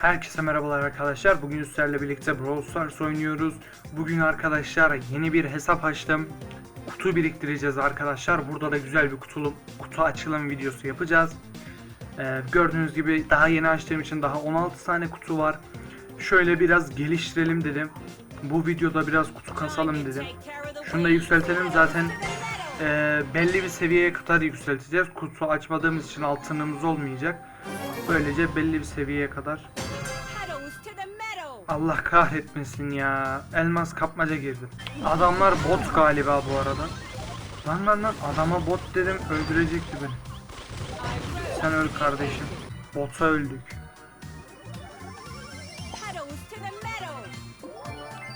Herkese merhabalar arkadaşlar. Bugün sizlerle birlikte Brawl Stars oynuyoruz. Bugün arkadaşlar yeni bir hesap açtım. Kutu biriktireceğiz arkadaşlar. Burada da güzel bir kutulu, kutu açılım videosu yapacağız. Ee, gördüğünüz gibi daha yeni açtığım için daha 16 tane kutu var. Şöyle biraz geliştirelim dedim. Bu videoda biraz kutu kasalım dedim. Şunu da yükseltelim zaten e, belli bir seviyeye kadar yükselteceğiz. Kutu açmadığımız için altınımız olmayacak. Böylece belli bir seviyeye kadar Allah kahretmesin ya. Elmas kapmaca girdim. Adamlar bot galiba bu arada. Lan lan lan adama bot dedim öldürecekti beni. Sen öl kardeşim. Bota öldük.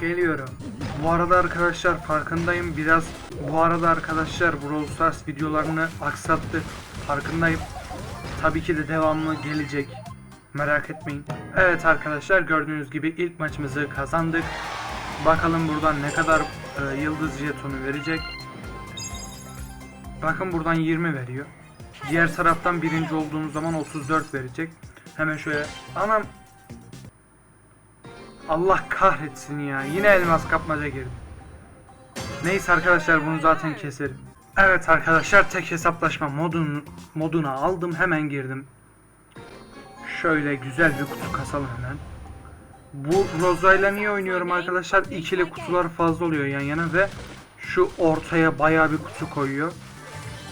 Geliyorum. Bu arada arkadaşlar farkındayım biraz bu arada arkadaşlar Brawl Stars videolarını aksattı. Farkındayım. Tabii ki de devamlı gelecek. Merak etmeyin. Evet arkadaşlar gördüğünüz gibi ilk maçımızı kazandık. Bakalım buradan ne kadar e, yıldız jetonu verecek. Bakın buradan 20 veriyor. Diğer taraftan birinci olduğunuz zaman 34 verecek. Hemen şöyle anam Allah kahretsin ya. Yine elmas kapmaca girdi. Neyse arkadaşlar bunu zaten keserim. Evet arkadaşlar tek hesaplaşma modun, moduna aldım hemen girdim. Şöyle güzel bir kutu kasalım hemen. Bu Rosa ile niye oynuyorum arkadaşlar? İkili kutular fazla oluyor yan yana ve şu ortaya baya bir kutu koyuyor.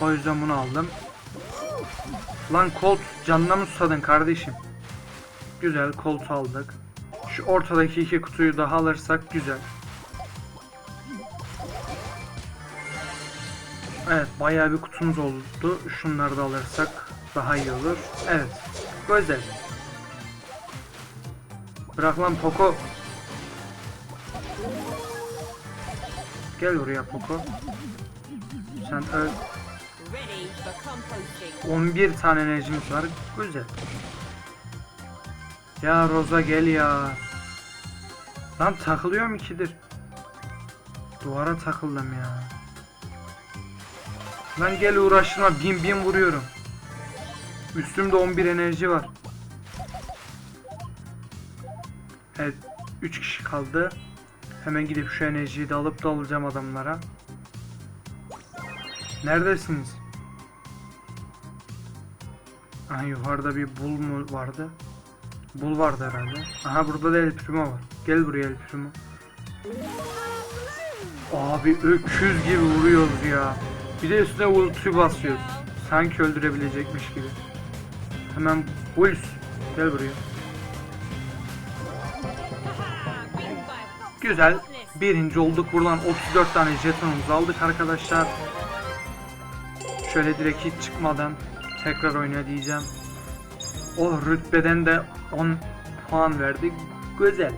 O yüzden bunu aldım. Lan Colt canına mı susadın kardeşim? Güzel Colt aldık. Şu ortadaki iki kutuyu daha alırsak güzel. Evet bayağı bir kutumuz oldu. Şunları da alırsak daha iyi olur. Evet. Güzel. Bırak lan Poco. Gel buraya Poco. Sen öl. 11 tane enerjimiz var. Güzel. Ya Roza gel ya. Lan takılıyorum ikidir. Duvara takıldım ya. Lan gel uğraştırma bin bin vuruyorum. Üstümde 11 enerji var. Evet 3 kişi kaldı. Hemen gidip şu enerjiyi de alıp da alacağım adamlara. Neredesiniz? Aha yukarıda bir bul mu vardı? Bul vardı herhalde. Aha burada da El Primo var. Gel buraya El Primo. Abi öküz gibi vuruyoruz ya. Bir de üstüne ulti basıyoruz. Sanki öldürebilecekmiş gibi. Hemen Bulls. Gel buraya. Güzel. Birinci olduk. Buradan 34 tane jetonumuzu aldık arkadaşlar. Şöyle direkt hiç çıkmadan tekrar oyna diyeceğim. O rütbeden de 10 puan verdik. Güzel.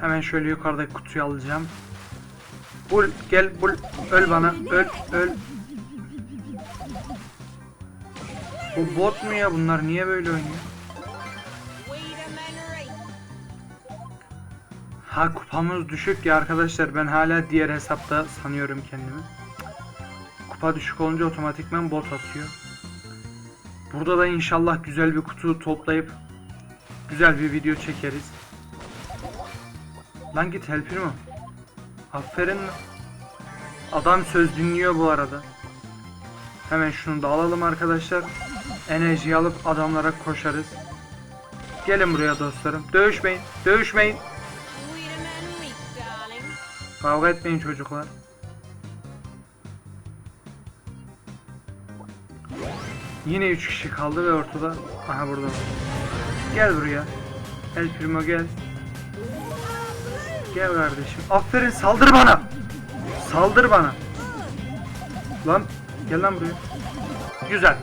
Hemen şöyle yukarıdaki kutuyu alacağım. Bul gel bul öl bana öl öl. Bu bot mu ya bunlar niye böyle oynuyor? Ha kupamız düşük ya arkadaşlar ben hala diğer hesapta sanıyorum kendimi. Kupa düşük olunca otomatikman bot atıyor. Burada da inşallah güzel bir kutu toplayıp güzel bir video çekeriz. Lan git helpir mi? Aferin. Adam söz dinliyor bu arada. Hemen şunu da alalım arkadaşlar. Enerji alıp adamlara koşarız. Gelin buraya dostlarım. Dövüşmeyin. Dövüşmeyin. Kavga etmeyin çocuklar. Yine 3 kişi kaldı ve ortada. Aha burada. Gel buraya. El Primo gel. Gel kardeşim. Aferin saldır bana. Saldır bana. Lan gel lan buraya. Güzel.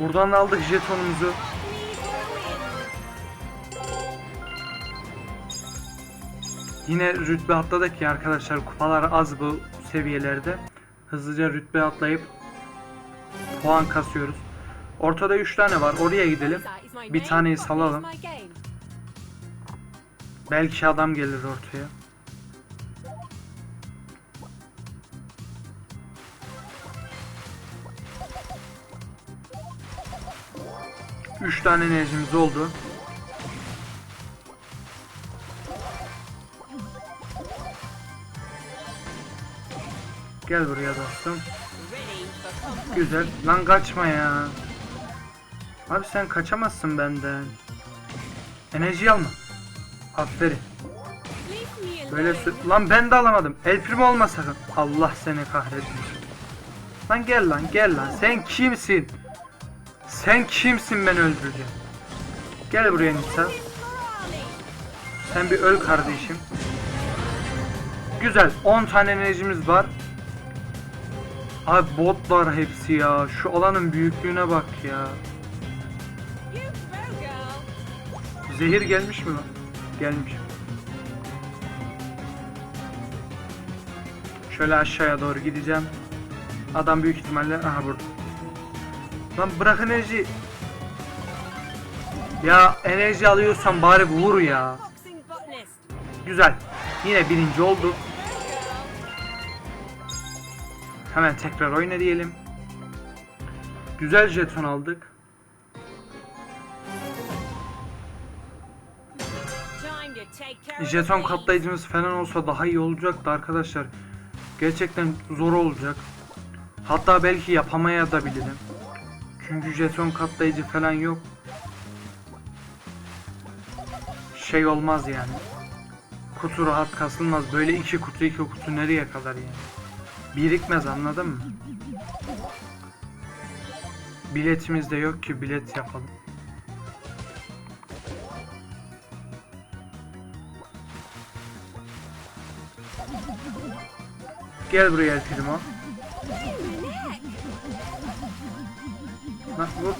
Buradan da aldık jetonumuzu. Yine rütbe atladık ya arkadaşlar. Kupalar az bu seviyelerde. Hızlıca rütbe atlayıp puan kasıyoruz. Ortada 3 tane var. Oraya gidelim. Bir taneyi salalım. Belki adam gelir ortaya. Üç tane enerjimiz oldu. Gel buraya dostum. Güzel. Lan kaçma ya. Abi sen kaçamazsın benden. Enerji alma. Aferin. Böyle Lan ben de alamadım. El primo olma sakın. Allah seni kahretsin. Lan gel lan gel lan. Sen kimsin? Sen kimsin ben öldüreceğim. Gel buraya Nisa. Sen bir öl kardeşim. Güzel. 10 tane enerjimiz var. Abi botlar hepsi ya. Şu alanın büyüklüğüne bak ya. Zehir gelmiş mi lan? Gelmiş. Şöyle aşağıya doğru gideceğim. Adam büyük ihtimalle aha burada. Lan bırak enerji. Ya enerji alıyorsan bari vur ya. Güzel. Yine birinci oldu. Hemen tekrar oyna diyelim. Güzel jeton aldık. Jeton katlayıcımız falan olsa daha iyi olacaktı arkadaşlar. Gerçekten zor olacak. Hatta belki yapamaya da bilirim. Çünkü jeton katlayıcı falan yok. Şey olmaz yani. Kutu rahat kasılmaz. Böyle iki kutu iki kutu nereye kadar yani. Birikmez anladın mı? Biletimiz de yok ki bilet yapalım. Gel buraya El Primo. Lan vur.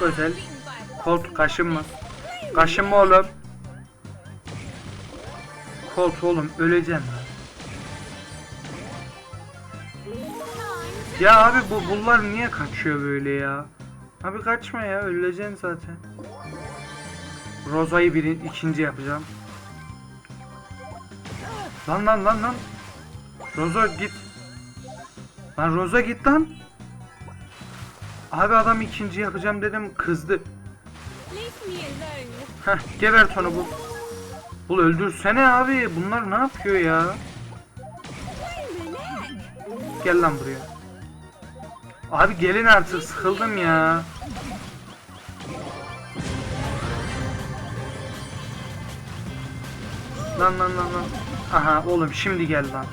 Güzel. Beaten by a Kolt kaşınma. Kaşınma oğlum. Kolt oğlum öleceğim. Ya abi bu bunlar niye kaçıyor böyle ya? Abi kaçma ya öleceksin zaten. Roza'yı birin ikinci yapacağım. Lan lan lan lan. Roza git. Lan Roza git lan. Abi adam ikinci yapacağım dedim kızdı. Heh gebert onu bul. Bul öldürsene abi bunlar ne yapıyor ya? Gel lan buraya. Abi gelin artık sıkıldım ya. Lan lan lan lan. Aha oğlum şimdi gel lan.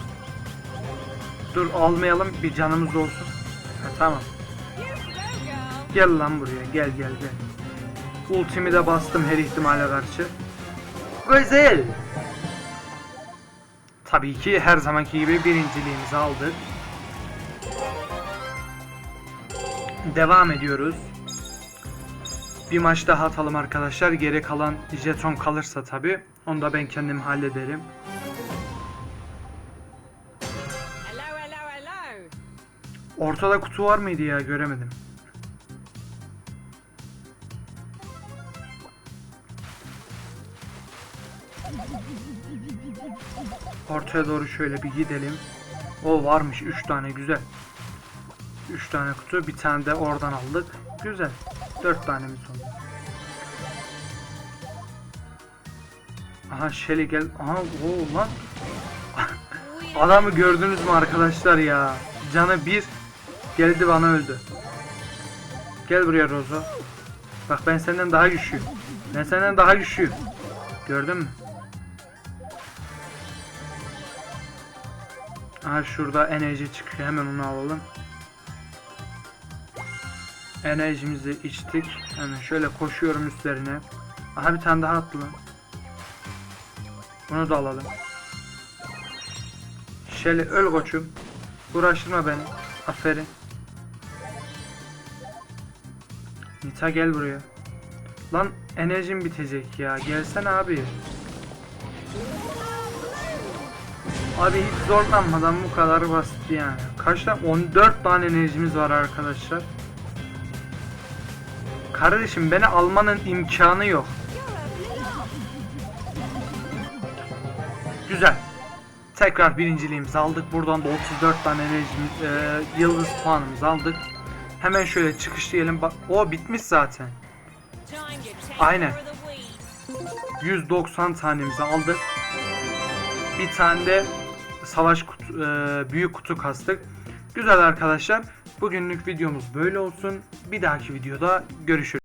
Dur almayalım bir canımız olsun. Ha, tamam. Gel lan buraya gel gel gel. Ultimi de bastım her ihtimale karşı. Güzel. Tabii ki her zamanki gibi birinciliğimizi aldık. Devam ediyoruz. Bir maç daha atalım arkadaşlar. Geri kalan jeton kalırsa tabi. Onu da ben kendim hallederim. Ortada kutu var mıydı ya göremedim. Ortaya doğru şöyle bir gidelim. O varmış 3 tane güzel. 3 tane kutu bir tane de oradan aldık. Güzel. 4 tanemiz oldu. Aha Shelly gel. Aha o lan. Adamı gördünüz mü arkadaşlar ya? Canı bir geldi bana öldü. Gel buraya Rozo. Bak ben senden daha güçlüyüm. Ben senden daha güçlüyüm. Gördün mü? Aha şurada enerji çıkıyor. Hemen onu alalım. Enerjimizi içtik. Hemen şöyle koşuyorum üstlerine. Aha bir tane daha attı lan. Bunu da alalım. Şöyle öl koçum. Uğraştırma beni. Aferin. Nita gel buraya. Lan enerjim bitecek ya. Gelsene abi. Abi hiç zorlanmadan bu kadar basit yani. Kaç tane? 14 tane enerjimiz var arkadaşlar. Kardeşim beni almanın imkanı yok. Güzel. Tekrar birinciliğimizi aldık. Buradan da 34 tane enerjimiz, e, yıldız puanımızı aldık. Hemen şöyle çıkış diyelim. Bak o bitmiş zaten. Aynen. care of the weeds. 190 tanemizi aldık. Bir tane de savaş kutu, e, büyük kutu kastık. Güzel arkadaşlar. Bugünlük videomuz böyle olsun. Bir dahaki videoda görüşürüz.